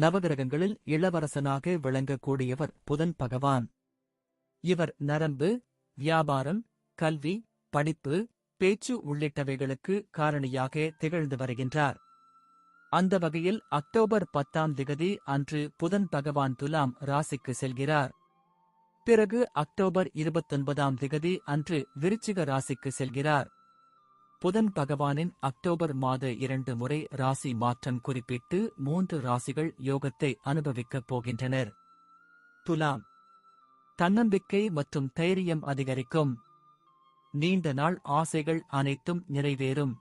நவகிரகங்களில் இளவரசனாக விளங்கக்கூடியவர் புதன் பகவான். இவர் நரம்பு வியாபாரம் கல்வி படிப்பு பேச்சு உள்ளிட்டவைகளுக்கு காரணியாக திகழ்ந்து வருகின்றார். அந்த வகையில் அக்டோபர் பத்தாம் திகதி அன்று புதன் பகவான் துலாம் ராசிக்கு செல்கிறார். பிறகு அக்டோபர் இருபத்தொன்பதாம் திகதி அன்று விருச்சிக ராசிக்கு செல்கிறார். புதன் பகவானின் அக்டோபர் மாத இரண்டு முறை ராசி மாற்றம் குறிப்பிட்டு மூன்று ராசிகள் யோகத்தை அனுபவிக்கப் போகின்றனர். துலாம். தன்னம்பிக்கை மற்றும் தைரியம் அதிகரிக்கும். நீண்ட நாள் ஆசைகள் அனைத்தும் நிறைவேறும்.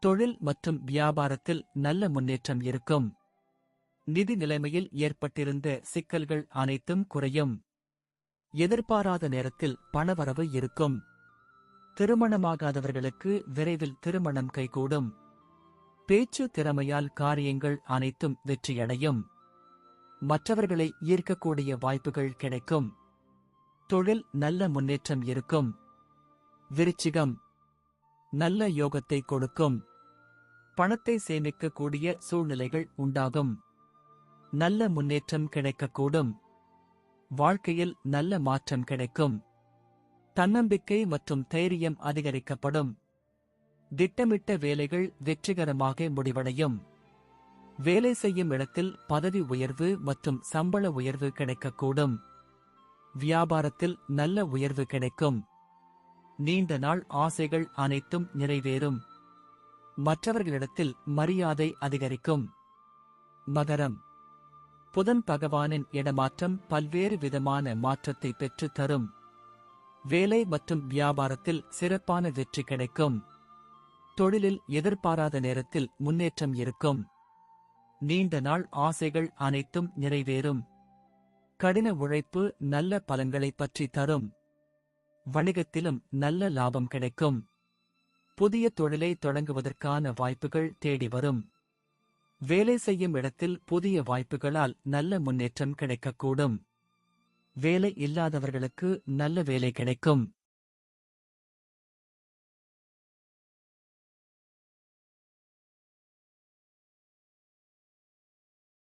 தொழில் மற்றும் வியாபாரத்தில் நல்ல முன்னேற்றம் இருக்கும். நிதி நிலைமையில் ஏற்பட்டிருந்த சிக்கல்கள் அனைத்தும் குறையும். எதிர்பாராத நேரத்தில் பணவரவு இருக்கும். திருமணமாகாதவர்களுக்கு விரைவில் திருமணம் கைகூடும். பேச்சு திறமையால் காரியங்கள் அனைத்தும் வெற்றியடையும். மற்றவர்களை ஈர்க்கக்கூடிய வாய்ப்புகள் கிடைக்கும். தொழில் நல்ல முன்னேற்றம் இருக்கும். விருச்சிகம். நல்ல யோகத்தை கொடுக்கும். பணத்தை சேமிக்கக்கூடிய சூழ்நிலைகள் உண்டாகும். நல்ல முன்னேற்றம் கிடைக்கக்கூடும். வாழ்க்கையில் நல்ல மாற்றம் கிடைக்கும். தன்னம்பிக்கை மற்றும் தைரியம் அதிகரிக்கப்படும். திட்டமிட்ட வேலைகள் வெற்றிகரமாக முடிவடையும். வேலை செய்யும் இடத்தில் பதவி உயர்வு மற்றும் சம்பள உயர்வு கிடைக்கக்கூடும். வியாபாரத்தில் நல்ல உயர்வு கிடைக்கும். நீண்ட நாள் ஆசைகள் அனைத்தும் நிறைவேறும். மற்றவர்களிடத்தில் மரியாதை அதிகரிக்கும். மகரம். புதன் பகவானின் இடமாற்றம் பல்வேறு விதமான மாற்றத்தை பெற்றுத் தரும் வேலை மற்றும் வியாபாரத்தில் சிறப்பான வெற்றி கிடைக்கும். தொழிலில் எதிர்பாராத நேரத்தில் முன்னேற்றம் இருக்கும். நீண்ட நாள் ஆசைகள் அனைத்தும் நிறைவேறும். கடின உழைப்பு நல்ல பலன்களை பற்றி தரும். வணிகத்திலும் நல்ல லாபம் கிடைக்கும். புதிய தொழிலை தொடங்குவதற்கான வாய்ப்புகள் தேடி வரும். வேலை செய்யும் இடத்தில் புதிய வாய்ப்புகளால் நல்ல முன்னேற்றம் கிடைக்கக்கூடும். வேலை இல்லாதவர்களுக்கு நல்ல வேலை கிடைக்கும்.